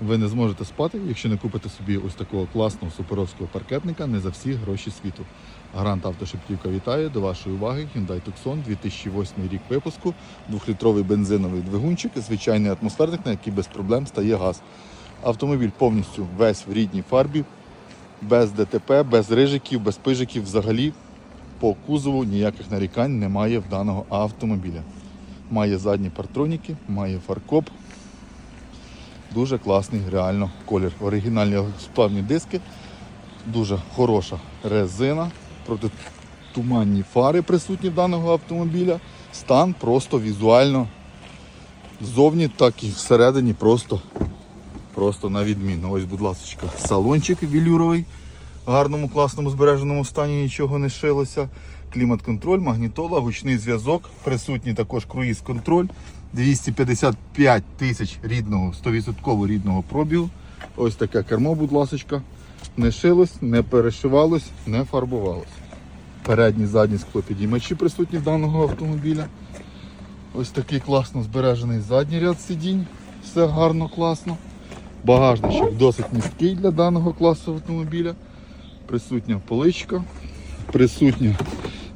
Ви не зможете спати, якщо не купите собі ось такого класного суперовського паркетника не за всі гроші світу. Грант Автошептівка вітає до вашої уваги Hyundai Tucson 2008 рік випуску, двохлітровий бензиновий двигунчик, звичайний атмосферник, на який без проблем стає газ. Автомобіль повністю весь в рідній фарбі, без ДТП, без рижиків, без пижиків. Взагалі по кузову ніяких нарікань немає в даного автомобіля. Має задні партроніки, має фаркоп. Дуже класний реально колір. Оригінальні сплавні диски, дуже хороша резина, протитуманні фари присутні даного автомобіля. Стан просто візуально ззовні, так і всередині просто, просто на відмінно. Ось, будь ласка, салончик велюровий гарному, класному збереженому стані нічого не шилося. Клімат-контроль, магнітола, гучний зв'язок, присутній також круїз-контроль, 255 тисяч рідного, 100% рідного пробігу. Ось таке кермо, будь ласка, не шилось, не перешивалось, не фарбувалось. Передні, задні склопідіймачі присутні даного автомобіля. Ось такий класно збережений задній ряд сидінь. Все гарно, класно. Багажничок досить міський для даного класу автомобіля. Присутня поличка, присутня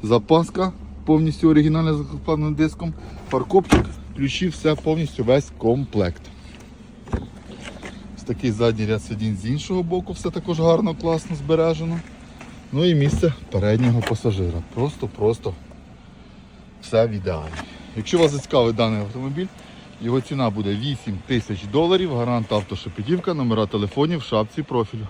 запаска, повністю оригінальна закладним диском, паркопчик, ключі, все повністю весь комплект. Ось такий задній ряд сидінь з іншого боку, все також гарно, класно збережено. Ну і місце переднього пасажира. Просто-просто все в ідеалі. Якщо вас зацікавить даний автомобіль, його ціна буде 8 тисяч доларів, гарант автошепетівка, номера телефонів в шапці профілю.